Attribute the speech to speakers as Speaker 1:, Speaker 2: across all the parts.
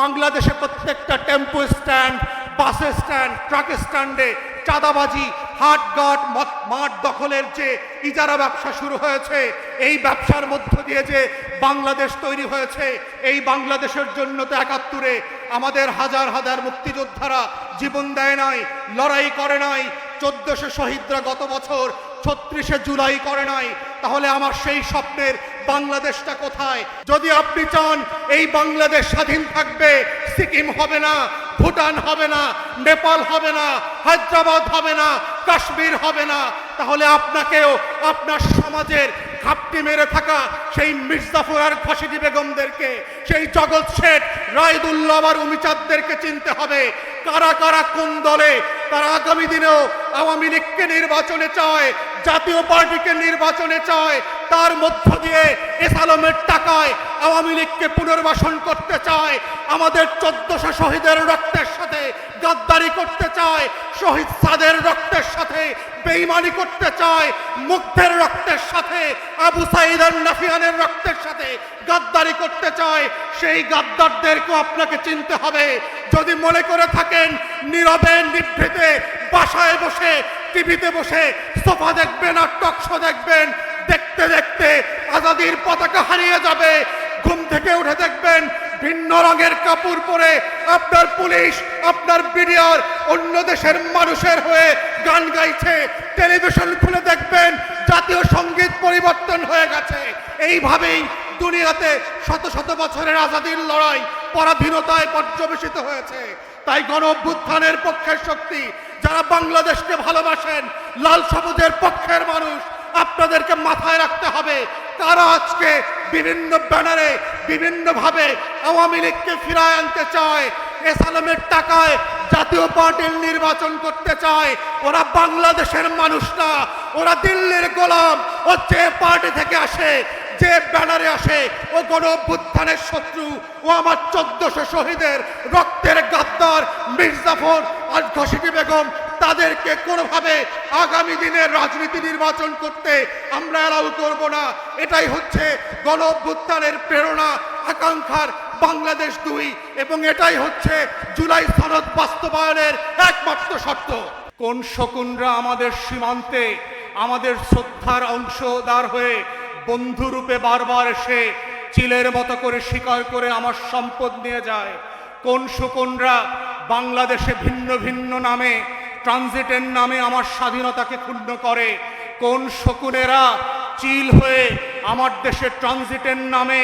Speaker 1: বাংলাদেশে প্রত্যেকটা tempo stand, bus stand, truck স্ট্যান্ডে চাঁদাবাজি হাট গাট মাঠ দখলের যে ইজারা ব্যবসা শুরু হয়েছে, এই ব্যবসার মধ্য দিয়ে যে বাংলাদেশ তৈরি হয়েছে, এই বাংলাদেশের জন্য তো একাত্তরে আমাদের হাজার হাজার মুক্তিযোদ্ধারা জীবন দেয় নাই, লড়াই করে নাই, চোদ্দশো শহীদরা গত বছর ছত্রিশে জুলাই করে নাই। তাহলে আমার সেই স্বপ্নের বাংলাদেশটা কোথায়? যদি আপনি চান, এই বাংলাদেশ স্বাধীন থাকবে, সিকিম হবে না, ভুটান হবে না, নেপাল হবে না, হায়দ্রাবাদ হবে না, কাশ্মীর হবে না, তাহলে আপনাকেও আপনার সমাজের ঘাপটি মেরে থাকা সেই মির্জাফর আর খসিদি বেগমদেরকে, সেই জগৎ শেঠ রায়দুল্লাহ আর উমিচাঁদদেরকে চিনতে হবে। কারা কারা কোন দলে, তারা আগামী দিনেও আওয়ামী লীগকে নির্বাচনে চায় জাতীয় পার্টিকে নির্বাচনে চায়, তার মধ্য দিয়ে এসালমের টাকায় আওয়ামী লীগকে পুনর্বাসন করতে চায়, আমাদের চোদ্দশো শহীদের রক্তের সাথে গাদ্দারি করতে চায়, শহীদ সাদের রক্তের সাথে বেইমানি করতে চায়, মুগ্ধের রক্তের সাথে আবু সাইদ আর নাফিয়ানের রক্তের সাথে গাদ্দারি করতে চায়, সেই গাদ্দারদেরকেও আপনাকে চিনতে হবে। যদি মনে করে থাকেন, নীরবে নিভৃতে বাসায় বসে টিভিতে বসে সোফা দেখবেন আর টকশো দেখবেন, দেখতে দেখতে আজাদির পতাকা হারিয়ে যাবে। ঘুম থেকে উঠে দেখবেন ভিন্ন রঙের কাপড় পরে আপনার পুলিশ, আপনার বিডিআর অন্য দেশের মানুষের হয়ে গান গাইছে। টেলিভিশন খুলে দেখবেন জাতীয় সংগীত পরিবর্তন হয়ে গেছে। এইভাবেই দুনিয়াতে শত শত বছরের আজাদির লড়াই, পরাধীনতায় পর্যবেসিত হয়েছে। তাই গণ অভ্যুত্থানের পক্ষের শক্তি, যারা বাংলাদেশকে ভালোবাসেন, লাল সবুজের পক্ষের মানুষ, আপনাদেরকে মাথায় রাখতে হবে, তারা আজকে বিভিন্ন ব্যানারে, বিভিন্নভাবে আওয়ামী লীগকে ফিরায় আনতে চায়, এসালামের টাকায় জাতীয় পার্টির নির্বাচন করতে চায়, ওরা বাংলাদেশের মানুষ না, ওরা দিল্লির গোলাম, ও যে পার্টি থেকে আসে যে ব্যানারে আসে, ও গণ অভ্যুত্থানের শত্রু, ও আমার চোদ্দশো শহীদের রক্তের গাদ্দার মির্জাফর আর ঘসিটি বেগম, তাদেরকে কোনোভাবে আগামী দিনের রাজনীতি নির্বাচন করতে আমরা অ্যালাউ করব না। এটাই হচ্ছে গণ অভ্যুত্থানের প্রেরণা, আকাঙ্ক্ষার বাংলাদেশ দুই এবং এটাই হচ্ছে জুলাই সনদ বাস্তবায়নের একমাত্র শর্ত। কোন শকুনরা আমাদের সীমান্তে আমাদের শ্রদ্ধার অংশদার হয়ে বন্ধুরূপে বারবার এসে চিলের মতো করে শিকার করে আমার সম্পদ নিয়ে যায়। কোন শকুনরা বাংলাদেশে ভিন্ন ভিন্ন নামে, ট্রানজিটের নামে আমার স্বাধীনতাকে ক্ষুণ্ণ করে? কোন শকুনেরা চিল হয়ে আমার দেশে ট্রানজিটের নামে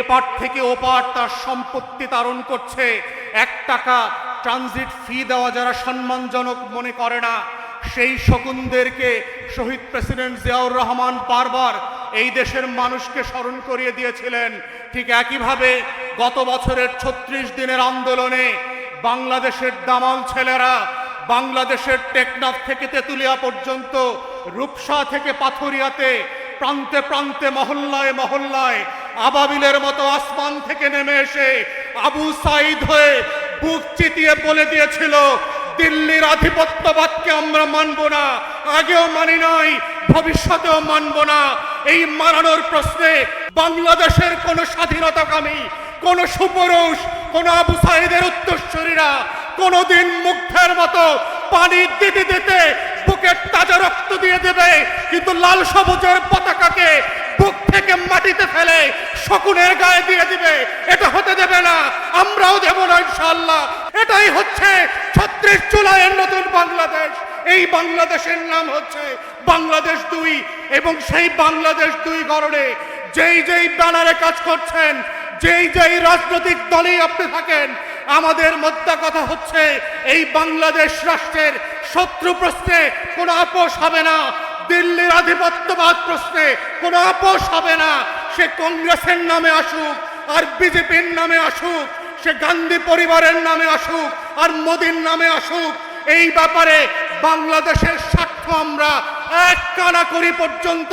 Speaker 1: এপার থেকে ওপার তার সম্পত্তি তারণ করছে? এক টাকা ট্রানজিট ফি দেওয়া যারা সম্মানজনক মনে করে না সেই শকুনদেরকে শহীদ প্রেসিডেন্ট জিয়াউর রহমান বারবার এই দেশের মানুষকে স্মরণ করিয়ে দিয়েছিলেন। ঠিক একইভাবে গত বছরের ছত্রিশ দিনের আন্দোলনে বাংলাদেশের দামাল ছেলেরা, বাংলাদেশের টেকনাফ থেকে তেঁতুলিয়া পর্যন্ত, রূপসা থেকে পাথুরিয়াতে, প্রান্তে প্রান্তে, মহল্লায় মহল্লায়, আবাবিলের মতো আসমান থেকে নেমে এসে আবু সাইদ হয়ে বুক চিতিয়ে বলে দিয়েছিল দিল্লির আধিপত্যবাদকে আমরা মানব না, আগেও মানি নাই, ভবিষ্যতেও মানব না। এই মানানোর প্রশ্নে বাংলাদেশের কোন স্বাধীনতাকামী, কোন সুপুরুষ, কোন আবু সাইদের উত্তরসূরীরা কোনদিন মুগ্ধের মতো পানি দিতে দিতে বুকের তাজা রক্ত দিয়ে দেবে, কিন্তু লাল সবুজের পতাকাকে বুক থেকে মাটিতে ফেলে শকুনের গায়ে দিয়ে দিবে। এটা হতে দেবে না, আমরাও দেব না ইনশাল্লাহ এটাই হচ্ছে ছত্রিশ জুলাইয়ের নতুন বাংলাদেশ। এই বাংলাদেশের নাম হচ্ছে বাংলাদেশ দুই এবং সেই বাংলাদেশ দুই গড়নে যেই যেই ব্যানারে কাজ করছেন, যেই যেই রাজনৈতিক দলেই আপনি থাকেন, আমাদের মধ্যে কথা হচ্ছে এই বাংলাদেশ রাষ্ট্রের শত্রু প্রশ্নে কোনো আপোষ হবে না, দিল্লির আধিপত্যবাদ প্রশ্নে কোনো আপোষ হবে না, সে কংগ্রেসের নামে আসুক আর বিজেপির নামে আসুক, সে গান্ধী পরিবারের নামে আসুক আর মোদীর নামে আসুক, এই ব্যাপারে বাংলাদেশের স্বার্থ আমরা এক কানা করি পর্যন্ত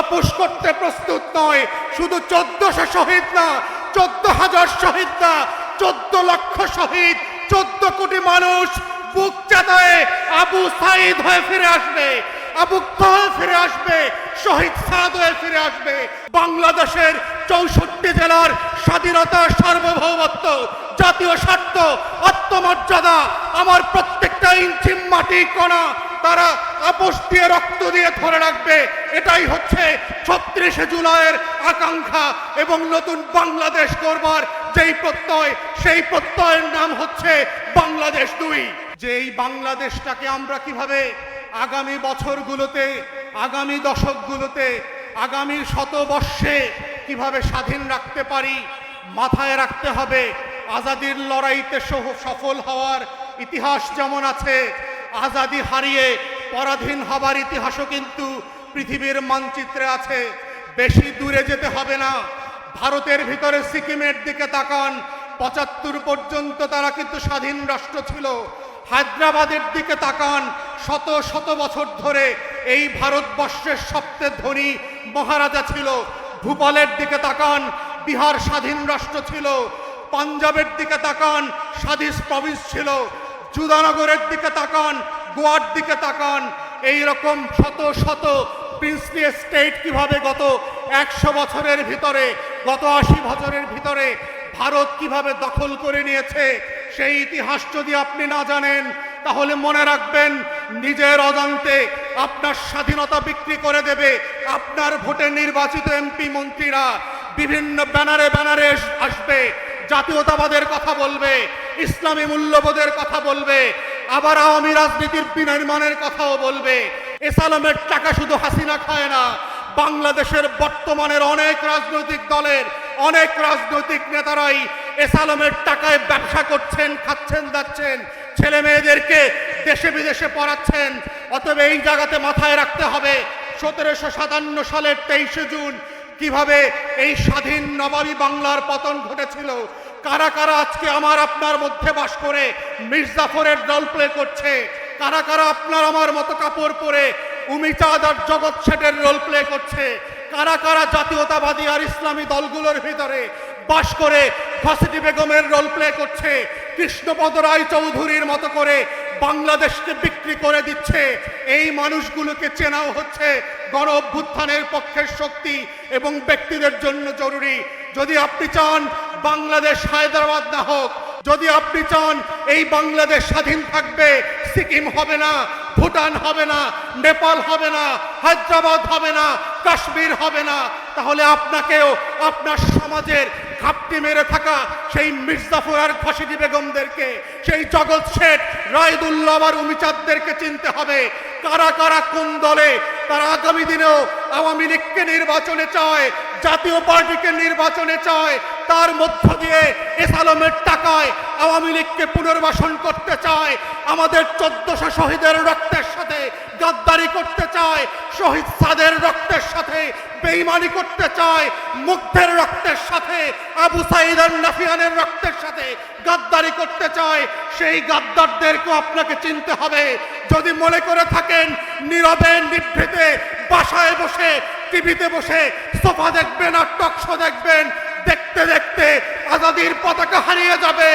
Speaker 1: আপোষ করতে প্রস্তুত নয়। শুধু চোদ্দশো শহীদ না, চোদ্দ হাজার শহীদ না, চোদ্দ লক্ষ শহীদ, চোদ্দ কোটি মানুষ বুক চাতায় আবু সাইদ হয়ে ফিরে আসবে। আবু হয়ে ফিরে আসবে, শহীদ সাদ হয়ে ফিরে আসবে। বাংলাদেশের চৌষট্টি জেলার স্বাধীনতা সার্বভৌমত্ব, জাতীয় স্বার্থ, আত্মমর্যাদা, আমার প্রত্যেকটা ইঞ্চি মাটি কণা, তারা আপোষ দিয়ে রক্ত দিয়ে ধরে রাখবে। এটাই হচ্ছে ছত্রিশে জুলাইয়ের আকাঙ্ক্ষা এবং নতুন বাংলাদেশ করবার যেই প্রত্যয়, সেই প্রত্যয়ের নাম হচ্ছে বাংলাদেশ দুই। যে এই বাংলাদেশটাকে আমরা কীভাবে আগামী বছরগুলোতে, আগামী দশকগুলোতে, আগামী শতবর্ষে কীভাবে স্বাধীন রাখতে পারি, মাথায় রাখতে হবে। আজাদির লড়াইতে সফল হওয়ার ইতিহাস যেমন আছে, আজাদি হারিয়ে পরাধীন হবার ইতিহাসও কিন্তু পৃথিবীর মানচিত্রে আছে। বেশি দূরে যেতে হবে না। ভারতের ভিতরে সিকিমের দিকে তাকান, পঁচাত্তর পর্যন্ত তারা কিন্তু স্বাধীন রাষ্ট্র ছিল। হায়দ্রাবাদের দিকে তাকান শত শত বছর ধরে এই ভারতবর্ষের সবচেয়ে ধনী মহারাজা ছিল। ভূপালের দিকে তাকান, বিহার স্বাধীন রাষ্ট্র ছিল। পাঞ্জাবের দিকে তাকান, স্বাধীন প্রভিন্স ছিল। জুদানগরের দিকে তাকান, গোয়ার দিকে তাকান। এই রকম শত শত প্রিন্সলি স্টেট কীভাবে গত একশো বছরের ভিতরে, গত আশি বছরের ভিতরে ভারত কীভাবে দখল করে নিয়েছে, সেই ইতিহাস যদি আপনি না জানেন তাহলে মনে রাখবেন, নিজের অজান্তে আপনার স্বাধীনতা বিক্রি করে দেবে আপনার ভোটে নির্বাচিত এমপি মন্ত্রীরা। বিভিন্ন ব্যানারে ব্যানারে আস- আসবে, জাতীয়তাবাদের কথা বলবে, ইসলামী মূল্যবোধের কথা বলবে, আবার আওয়ামী রাজনীতির বিনির্মাণের কথাও বলবে। এসালামের টাকা শুধু হাসিনা খায় না, বাংলাদেশের বর্তমানের অনেক রাজনৈতিক দলের, অনেক রাজনৈতিক নেতারাই এসালামের টাকায় ব্যবসা করছেন, খাচ্ছেন যাচ্ছেন ছেলে মেয়েদেরকে দেশে বিদেশে পড়াচ্ছেন, অতএব এই জায়গাতে মাথায় রাখতে হবে, সতেরোশো সাতান্ন সালের তেইশে জুন কীভাবে এই স্বাধীন নবাবী বাংলার পতন ঘটেছিল, কারা কারা আজকে আমার আপনার মধ্যে বাস করে মির্জাফরের রোল প্লে করছে, কারা কারা আপনার আমার মতো কাপড় পরে উমিচাঁদ আর জগৎ শেঠের রোল প্লে করছে, কারা কারা জাতীয়তাবাদী আর ইসলামী দলগুলোর ভিতরে বাস করে ফাসিটি বেগমের রোল প্লে করছে। কৃষ্ণপদ রায় চৌধুরীর মতো করে বাংলাদেশকে বিক্রি করে দিচ্ছে। এই মানুষগুলোকে চেনাও হচ্ছে গণ অভ্যুত্থানের পক্ষের শক্তি এবং ব্যক্তিদের জন্য জরুরি। যদি আপনি চান বাংলাদেশ হায়দ্রাবাদ না হোক, যদি আপনি চান এই বাংলাদেশ স্বাধীন থাকবে, সিকিম হবে না, ভুটান হবে না, নেপাল হবে না, হায়দ্রাবাদ হবে না, কাশ্মীর হবে না, তাহলে আপনাকেও আপনার সমাজের ঘাপটি মেরে থাকা সেই মির্জাফর আর ফাঁসিদি বেগমদেরকে, সেই জগৎ শেঠ রায়দুল্লাহ আর উমিচাঁদদেরকে চিনতে হবে। কারা কারা, কোন দলে? তারা আগামী দিনেও আওয়ামী লীগকে নির্বাচনে চায়, জাতীয় পার্টিকে নির্বাচনে চায় তার মধ্য দিয়ে এসালমের টাকায় আওয়ামী লীগকে পুনর্বাসন করতে চায়, আমাদের চোদ্দশো শহীদের রক্তের সাথে গাদ্দারি করতে চায়, শহীদ সাদের রক্তের সাথে বেইমানি করতে চায়, মুগ্ধের রক্তের সাথে আবু সাইদ আর নাফিয়ানের রক্তের সাথে গাদ্দারি করতে চায়, সেই গাদ্দারদেরকেও আপনাকে চিনতে হবে। যদি মনে করে থাকেন, নীরবে, নিভৃতে, বাসায় বসে, টিভিতে বসে, সোফা দেখবেন আর টকশো দেখবেন দেখতে আজাদির পতাকা হারিয়ে যাবে।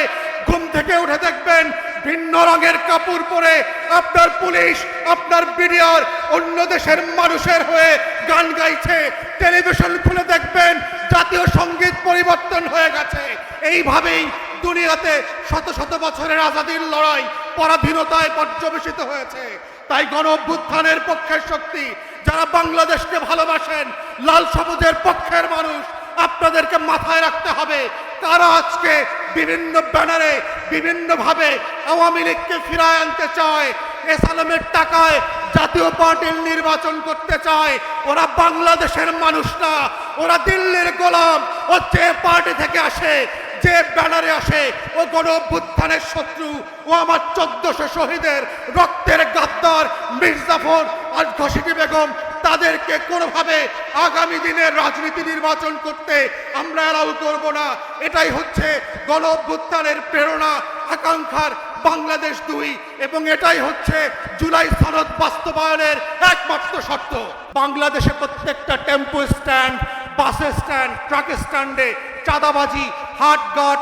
Speaker 1: ঘুম থেকে উঠে দেখবেন ভিন্ন রঙের কাপড় পরে আপনার পুলিশ, আপনার বিডিআর, অন্য দেশের মানুষের হয়ে গান গাইছে। টেলিভিশন খুলে দেখবেন জাতীয় সংগীত পরিবর্তন হয়ে গেছে। এইভাবেই দুনিয়াতে শত শত বছরের আজাদির লড়াই পরাধীনতায় পর্যবেসিত হয়েছে। তাই গণ অভ্যুত্থানের পক্ষের শক্তি, যারা বাংলাদেশকে ভালোবাসেন, লাল সবুজের পক্ষের মানুষ আপনাদেরকে মাথায় রাখতে হবে, তারা আজকে বিভিন্ন ব্যানারে, বিভিন্নভাবে আওয়ামী লীগকে ফিরায় আনতে চায়, এসালামের টাকায় জাতীয় পার্টির নির্বাচন করতে চায়। ওরা বাংলাদেশের মানুষ না, ওরা দিল্লির গোলাম, ও যে পার্টি থেকে আসে, যে ব্যানারে আসে, ও গণ অভ্যুত্থানের শত্রু, ও আমার চোদ্দশো শহীদের রক্তের গাদ্দার মির্জাফর আর ঘসিটি বেগম তাদেরকে কোনোভাবে আগামী দিনের রাজনীতি নির্বাচন করতে আমরা অ্যালাউ করব না। এটাই হচ্ছে গণ অভ্যুত্থানের প্রেরণা, আকাঙ্ক্ষার বাংলাদেশ দুই এবং এটাই হচ্ছে জুলাই সনদ বাস্তবায়নের একমাত্র শর্ত। বাংলাদেশে প্রত্যেকটা tempo stand, bus stand, truck স্ট্যান্ডে চাঁদাবাজি হাট গাট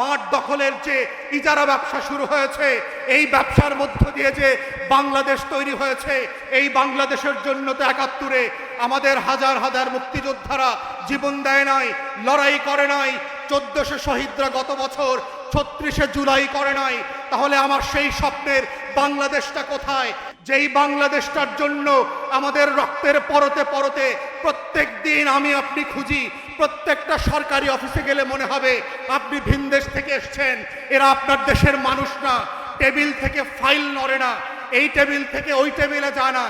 Speaker 1: মাঠ দখলের যে ইজারা ব্যবসা শুরু হয়েছে, এই ব্যবসার মধ্য দিয়ে যে বাংলাদেশ তৈরি হয়েছে, এই বাংলাদেশের জন্য তো একাত্তরে আমাদের হাজার হাজার মুক্তিযোদ্ধারা জীবন দেয় নাই, লড়াই করে নাই, চোদ্দশো শহীদরা গত বছর ছত্রিশে জুলাই করে নাই, তাহলে আমার সেই স্বপ্নের বাংলাদেশটা কোথায়? যেই বাংলাদেশটার জন্য আমাদের রক্তের পরতে পরতে প্রত্যেক দিন আমি আপনি খুঁজি, প্রত্যেকটা সরকারি অফিসে গেলে মনে হবে আপনি ভিনদেশ থেকে এসছেন, এরা আপনার দেশের মানুষ না, টেবিল থেকে ফাইল নড়ে না, এই টেবিল থেকে ওই টেবিলে যায় না,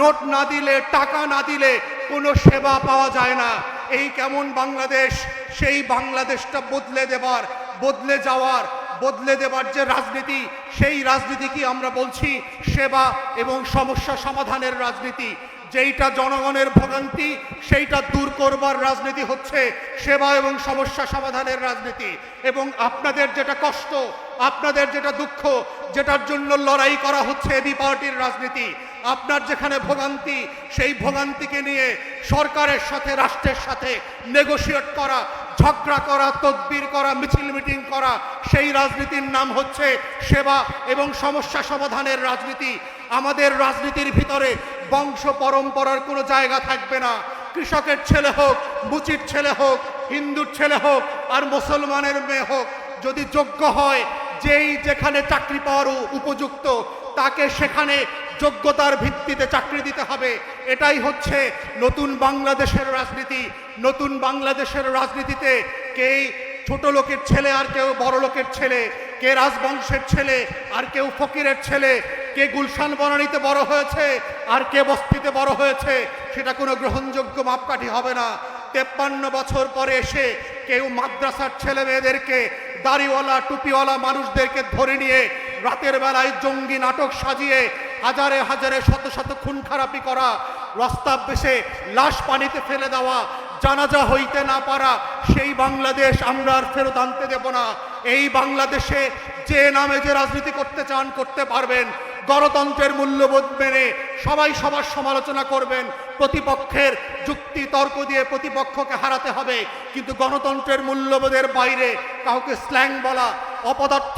Speaker 1: নোট না দিলে, টাকা না দিলে কোনো সেবা পাওয়া যায় না। এই কেমন বাংলাদেশ, সেই বাংলাদেশটা বদলে দেবার, বদলে যাওয়ার বদলে দেবার যে রাজনীতি, সেই রাজনীতি কি আমরা বলছি? সেবা এবং সমস্যা সমাধানের রাজনীতি। যেইটা জনগণের ভোগান্তি, সেইটা দূর করবার রাজনীতি হচ্ছে সেবা এবং সমস্যা সমাধানের রাজনীতি। এবং আপনাদের যেটা কষ্ট, আপনাদের যেটা দুঃখ, যেটার জন্য লড়াই করা হচ্ছে এবি পার্টির রাজনীতি, আপনার যেখানে ভোগান্তি, সেই ভোগান্তিকে নিয়ে সরকারের সাথে, রাষ্ট্রের সাথে নেগোশিয়েট করা ঝগড়া করা, তদবির করা, মিছিল মিটিং করা, সেই রাজনীতির নাম হচ্ছে সেবা এবং সমস্যা সমাধানের রাজনীতি। আমাদের রাজনীতির ভিতরে বংশ পরম্পরার কোনো জায়গা থাকবে না। কৃষকের ছেলে হোক, মুচির ছেলে হোক, হিন্দুর ছেলে হোক, আর মুসলমানের মেয়ে হোক, যদি যোগ্য হয়, যেই যেখানে চাকরি পাওয়ার উপযুক্ত তাকে সেখানে যোগ্যতার ভিত্তিতে চাকরি দিতে হবে। এটাই হচ্ছে নতুন বাংলাদেশের রাজনীতি। নতুন বাংলাদেশের রাজনীতিতে কে ছোট লোকের ছেলে আর কেউ বড় লোকের ছেলে, কে রাজবংশের ছেলে আর কেউ ফকিরের ছেলে, কে গুলশান বনানীতে বড় হয়েছে আর কে বস্তিতে বড় হয়েছে, সেটা কোনো গ্রহণযোগ্য মাপকাঠি হবে না। তেপ্পান্ন বছর পরে এসে কেউ মাদ্রাসার ছেলে মেয়েদেরকে দাড়িওয়ালা, টুপিওয়ালা মানুষদেরকে ধরে নিয়ে রাতের বেলায় জঙ্গি নাটক সাজিয়ে হাজারে হাজারে শত শত খুন খারাপি করা রাস্তা বেশে লাশ পানিতে ফেলে দেওয়া, জানাজা হইতে না পারা, সেই বাংলাদেশ আমরা আর ফেরত আনতে দেব না। এই বাংলাদেশে যে নামে যে রাজনীতি করতে চান করতে পারবেন, গণতন্ত্রের মূল্যবোধ মেনে সবাই সবার সমালোচনা করবেন, প্রতিপক্ষের যুক্তি তর্ক দিয়ে প্রতিপক্ষকে হারাতে হবে, কিন্তু গণতন্ত্রের মূল্যবোধের বাইরে কাউকে স্ল্যাং বলা অপদার্থ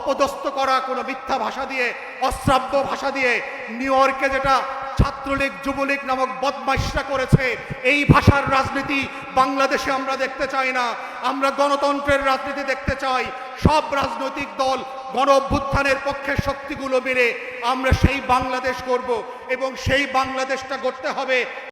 Speaker 1: অপদস্থ করা কোনো মিথ্যা ভাষা দিয়ে, অশ্রাব্য ভাষা দিয়ে নিউ ইয়র্কে যেটা ছাত্রলীগ, যুবলীগ নামক বদমাইশরা করেছে, এই ভাষার রাজনীতি বাংলাদেশে আমরা দেখতে চাই না। আমরা গণতন্ত্রের রাজনীতি দেখতে চাই। সব রাজনৈতিক দল গণ অভ্যুত্থানের পক্ষের শক্তিগুলো মিলে আমরা সেই বাংলাদেশ করব এবং সেই বাংলাদেশটা গড়তে হবে।